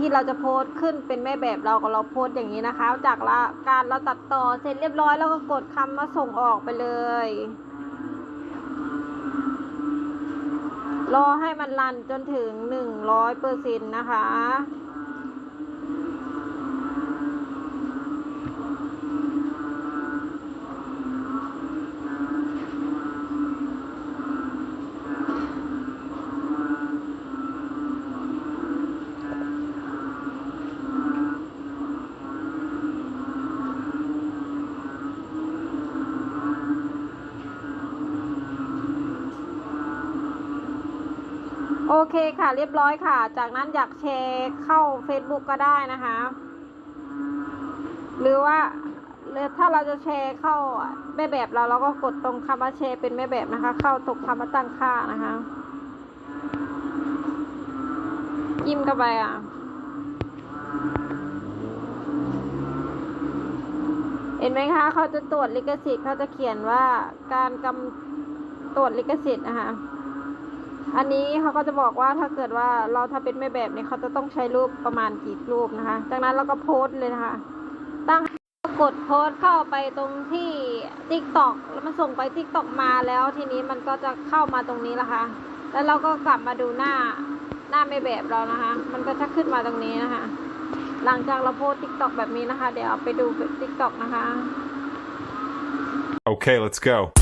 ที่เราจะโพสต์ขึ้นเป็นแม่แบบเราก็เราโพสต์อย่างนี้นะคะ จากละการเราตัดต่อเสร็จเรียบร้อยแล้วก็กดคำมาส่งออกไปเลย รอให้มันรันจนถึงหนึ่งร้อยเปอร์เซ็นต์นะคะ โอเคค่ะเรียบร้อยค่ะ จากนั้นอยากแชร์เข้า Facebook ก็ได้นะคะ หรือว่าถ้าเราจะแชร์เข้าแม่แบบเราเราก็กดตรงคำว่าแชร์เป็นแม่แบบนะคะ เข้าตรงคำว่าตั้งค่านะคะจิ้มเข้าไปอะเห็นไหมคะเขาจะตรวจลิขสิทธิ์เขาจะเขียนว่าการกำตรวจลิขสิทธิ์นะคะ อันนี้เขาก็จะบอกว่าถ้าเกิดว่าเราถ้าเป็นแม่แบบเนี่ยเขาจะต้องใช้รูปประมาณกี่รูปนะคะ จากนั้นเราก็โพสต์เลยนะคะ ตั้งกดโพสต์เข้าไปตรงที่ t ิ k t o k แล้วมันส่งไป t ิ k t o k มาแล้ว ทีนี้มันก็จะเข้ามาตรงนี้ละคะแล้วเราก็กลับมาดูหน้าหน้าแม่แบบเรานะคะ มันก็จะขึ้นมาตรงนี้นะคะ หลังจากเราโพสต์ t ิ k t o k แบบนี้นะคะ เดี๋ยวเอาไปดู t ิ k t o k นะคะ Okay, let's go.